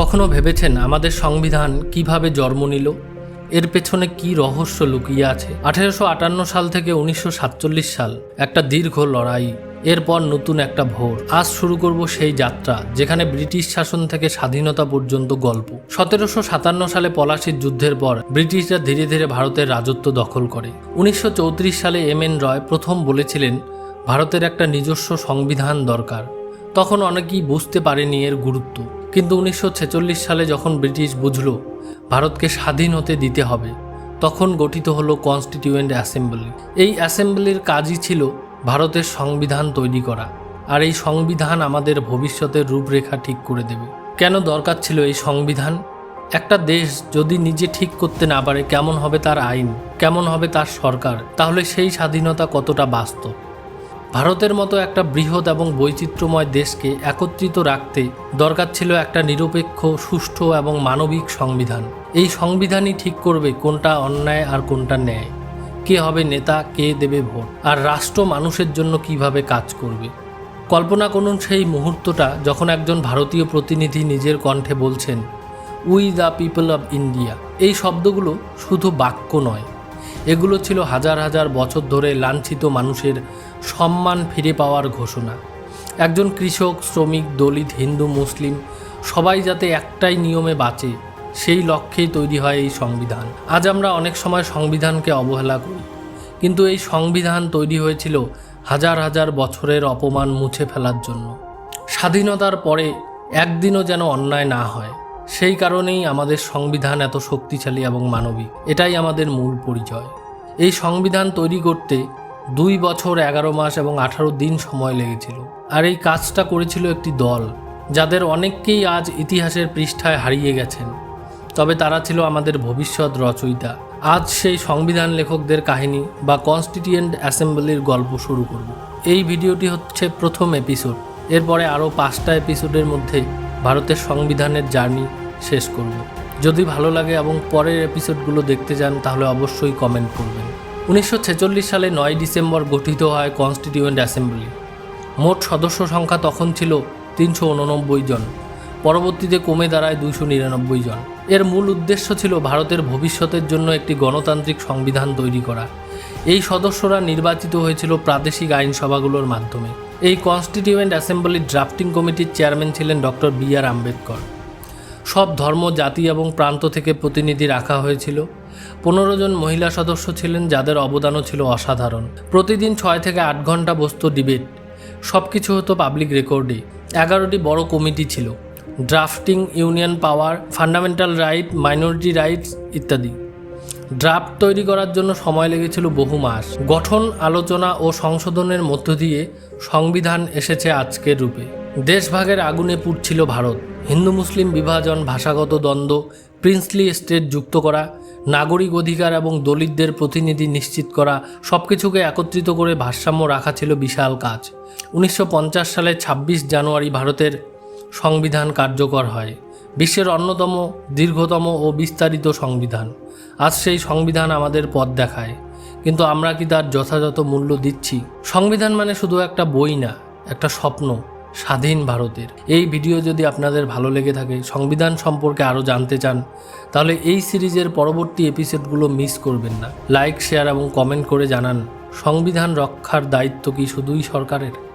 কখনো ভেবেছেন আমাদের সংবিধান কীভাবে জন্ম নিল? এর পেছনে কি রহস্য লুকিয়ে আছে? আঠেরোশো আটান্ন সাল থেকে উনিশশো সাতচল্লিশ সাল একটা দীর্ঘ লড়াই, এরপর নতুন একটা ভোর। আজ শুরু করব সেই যাত্রা, যেখানে ব্রিটিশ শাসন থেকে স্বাধীনতা পর্যন্ত গল্প। সতেরোশো সাতান্ন সালে পলাশির যুদ্ধের পর ব্রিটিশরা ধীরে ধীরে ভারতের রাজত্ব দখল করে। উনিশশো চৌত্রিশ সালে এম এন রয় প্রথম বলেছিলেন, ভারতের একটা নিজস্ব সংবিধান দরকার। তখন অনেকেই বুঝতে পারেনি এর গুরুত্ব। কিন্তু উনিশশো ছেচল্লিশ সালে যখন ব্রিটিশ বুঝল ভারতকে স্বাধীন হতে দিতে হবে, তখন গঠিত হলো কনস্টিটিউয়েন্ট অ্যাসেম্বলি। এই অ্যাসেম্বলির কাজই ছিল ভারতের সংবিধান তৈরি করা, আর এই সংবিধান আমাদের ভবিষ্যতের রূপরেখা ঠিক করে দেবে। কেন দরকার ছিল এই সংবিধান? একটা দেশ যদি নিজে ঠিক করতে না পারে, কেমন হবে তার আইন, কেমন হবে তার সরকার, তাহলে সেই স্বাধীনতা কতটা বাস্তব? ভারতের মতো একটা বৃহৎ এবং বৈচিত্র্যময় দেশকে একত্রিত রাখতে দরকার ছিল একটা নিরপেক্ষ, সুষ্ঠু এবং মানবিক সংবিধান। এই সংবিধানই ঠিক করবে কোনটা অন্যায় আর কোনটা ন্যায়। কে হবে নেতা, কে দেবে ভোট, আর রাষ্ট্র মানুষের জন্য কীভাবে কাজ করবে। কল্পনা করুন সেই মুহূর্তটা যখন একজন ভারতীয় প্রতিনিধি নিজের কণ্ঠে বলছেন we the people of India এই শব্দগুলো শুধু বাক্য নয় এগুলো ছিল হাজার হাজার বছর ধরে লাঞ্ছিত মানুষের সম্মান ফিরে পাওয়ার ঘোষণা। একজন কৃষক, শ্রমিক, দলিত, হিন্দু, মুসলিম, সবাই যাতে একটাই নিয়মে বাঁচে, সেই লক্ষ্যেই তৈরি হয় এই সংবিধান। আজ আমরা অনেক সময় সংবিধানকে অবহেলা করি, কিন্তু এই সংবিধান তৈরি হয়েছিল হাজার হাজার বছরের অপমান মুছে ফেলার জন্য। স্বাধীনতার পরে একদিনও যেন অন্যায় না হয়। সেই কারণেই আমাদের সংবিধান এত শক্তিশালী এবং মানবিক। এটাই আমাদের মূল পরিচয়। এই সংবিধান তৈরি করতে দুই বছর, এগারো মাস এবং আঠারো দিন সময় লেগেছিল। আর এই কাজটা করেছিল একটি দল, যাদের অনেককেই আজ ইতিহাসের পৃষ্ঠায় হারিয়ে গেছেন। তবে তারা ছিল আমাদের ভবিষ্যৎ রচয়িতা। আজ সেই সংবিধান লেখকদের কাহিনী বা কনস্টিটিউয়েন্ট অ্যাসেম্বলির গল্প শুরু করব। এই ভিডিওটি হচ্ছে প্রথম এপিসোড। এরপরে আরও পাঁচটা এপিসোডের মধ্যে ভারতের সংবিধানের জার্নি শেষ করব। যদি ভালো লাগে এবং পরের এপিসোডগুলো দেখতে চান তাহলে অবশ্যই কমেন্ট করবেন। উনিশশো ছেচল্লিশ সালে নয় ডিসেম্বর গঠিত হয় কনস্টিটিউয়েন্ট অ্যাসেম্বলি। মোট সদস্য সংখ্যা তখন ছিল তিনশো উননব্বই জন। পরবর্তীতে কমে দাঁড়ায় দুইশো নিরানব্বই জন। এর মূল উদ্দেশ্য ছিল ভারতের ভবিষ্যতের জন্য একটি গণতান্ত্রিক সংবিধান তৈরি করা। এই সদস্যরা নির্বাচিত হয়েছিল প্রাদেশিক আইনসভাগুলোর মাধ্যমে। এই কনস্টিটিউয়েন্ট অ্যাসেম্বলির ড্রাফটিং কমিটির চেয়ারম্যান ছিলেন ডক্টর বি আর আম্বেদকর। সব ধর্ম, জাতি এবং প্রান্ত থেকে প্রতিনিধি রাখা হয়েছিল। পনেরো জন মহিলা সদস্য ছিলেন, যাদের অবদানও ছিল অসাধারণ। প্রতিদিন ছয় থেকে আট ঘণ্টা বসত ডিবেট সব কিছু হতো পাবলিক রেকর্ডে এগারোটি বড় কমিটি ছিল। Drafting union power fundamental right minority rights ইত্যাদি। ড্রাফট তৈরি করার জন্য সময় লেগেছিল বহু মাস। গঠন, আলোচনা ও সংশোধনের মধ্য দিয়ে সংবিধান এসেছে আজকের রূপে। দেশভাগের আগুনে পুড়ছিল ভারত। হিন্দু মুসলিম বিভাজন, ভাষাগত দ্বন্দ্ব, প্রিন্সলি স্টেট যুক্ত করা, নাগরিক অধিকার এবং দলিতদের প্রতিনিধি নিশ্চিত করা সব কিছুকে একত্রিত করে ভারসাম্য রাখা ছিল বিশাল কাজ। উনিশশো পঞ্চাশ সালে ২৬ জানুয়ারি ভারতের সংবিধান কার্যকর হয়। বিশ্বের অন্যতম দীর্ঘতম ও বিস্তারিত সংবিধান। আজ সেই সংবিধান আমাদের পথ দেখায়। কিন্তু আমরা কি তার যথাযথ মূল্য দিচ্ছি? সংবিধান মানে শুধু একটা বই না, একটা স্বপ্ন, স্বাধীন ভারতের। এই ভিডিও যদি আপনাদের ভালো লেগে থাকে, সংবিধান সম্পর্কে আরও জানতে চান, তাহলে এই সিরিজের পরবর্তী এপিসোডগুলো মিস করবেন না। লাইক, শেয়ার এবং কমেন্ট করে জানান, সংবিধান রক্ষার দায়িত্ব কি শুধুই সরকারের?